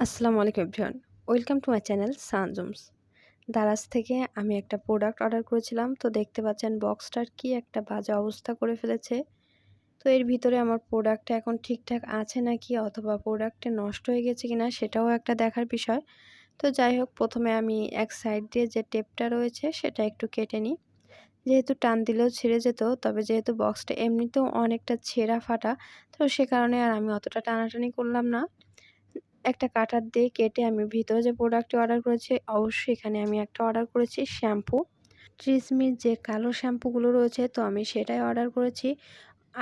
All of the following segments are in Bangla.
আসসালামু আলাইকুম everyone. Welcome to my channel Sanjum's. Daraz থেকে আমি একটা প্রোডাক্ট অর্ডার করেছিলাম, তো দেখতে পাচ্ছেন বক্সটার কি একটা বাজে অবস্থা করে ফেলেছে। তো এর ভিতরে আমার প্রোডাক্টটা এখন ঠিকঠাক আছে নাকি অথবা প্রোডাক্টে নষ্ট হয়ে গেছে কিনা সেটাও একটা দেখার বিষয়। তো যাই হোক, প্রথমে আমি এক সাইড দিয়ে যে টেপটা রয়েছে সেটা একটু কেটে নিই। যেহেতু টান দিলেও ছেড়ে যেত, তবে যেহেতু বক্সটা এমনিতেও অনেকটা ছেঁড়া ফাটা, তো সে কারণে আর আমি অতটা টানাটানি করলাম না। একটা কাটার দিয়ে কেটে আমি ভিতরে যে প্রোডাক্টটি অর্ডার করেছি, অবশ্যই এখানে আমি একটা অর্ডার করেছি শ্যাম্পু ট্রিসমির যে কালো শ্যাম্পুগুলো রয়েছে, তো আমি সেটাই অর্ডার করেছি।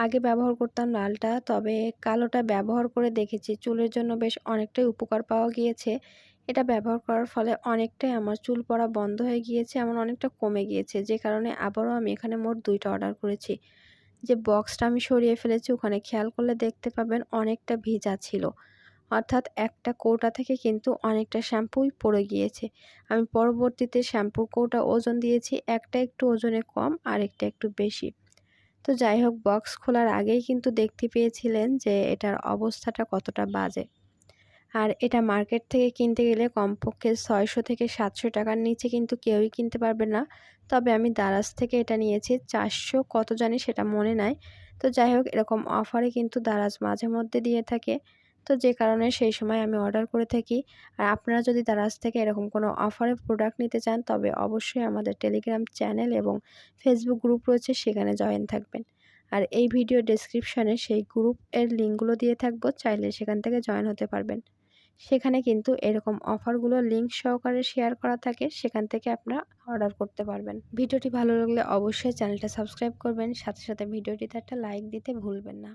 আগে ব্যবহার করতাম লালটা, তবে কালোটা ব্যবহার করে দেখেছি, চুলের জন্য বেশ অনেকটাই উপকার পাওয়া গিয়েছে। এটা ব্যবহার করার ফলে অনেকটাই আমার চুল পড়া বন্ধ হয়ে গিয়েছে, এমন অনেকটা কমে গিয়েছে, যে কারণে আবারও আমি এখানে মোট দুইটা অর্ডার করেছি। যে বক্সটা আমি সরিয়ে ফেলেছি, ওখানে খেয়াল করলে দেখতে পাবেন অনেকটা ভিজা ছিল। অর্থাৎ একটা কৌটা থেকে কিন্তু অনেকটা শ্যাম্পুই পড়ে গিয়েছে। আমি পরবর্তীতে শ্যাম্পুর কৌটা ওজন দিয়েছি, একটা একটু ওজনে কম আর একটা একটু বেশি। তো যাই হোক, বক্স খোলার আগেই কিন্তু দেখতে পেয়েছিলেন যে এটার অবস্থাটা কতটা বাজে। আর এটা মার্কেট থেকে কিনতে গেলে কমপক্ষে ছয়শো থেকে সাতশো টাকার নিচে কিন্তু কেউই কিনতে পারবে না। তবে আমি দারাজ থেকে এটা নিয়েছি, চারশো কত জানি সেটা মনে নাই। তো যাই হোক, এরকম অফারে কিন্তু দারাজ মাঝে মধ্যে দিয়ে থাকে। তো যে কারণে সেই সময় আমি অর্ডার করে থাকি। আর আপনারা যদি দারাজ থেকে এরকম কোনো অফারে প্রোডাক্ট নিতে চান, তবে অবশ্যই আমাদের টেলিগ্রাম চ্যানেল এবং ফেসবুক গ্রুপ রয়েছে, সেখানে জয়েন থাকবেন। আর এই ভিডিও ডেসক্রিপশানে সেই গ্রুপ এর লিঙ্কগুলো দিয়ে থাকব, চাইলে সেখান থেকে জয়েন হতে পারবেন। সেখানে কিন্তু এরকম অফারগুলো লিঙ্ক সহকারে শেয়ার করা থাকে, সেখান থেকে আপনারা অর্ডার করতে পারবেন। ভিডিওটি ভালো লাগলে অবশ্যই চ্যানেলটা সাবস্ক্রাইব করবেন, সাথে সাথে ভিডিওটিতে একটা লাইক দিতে ভুলবেন না।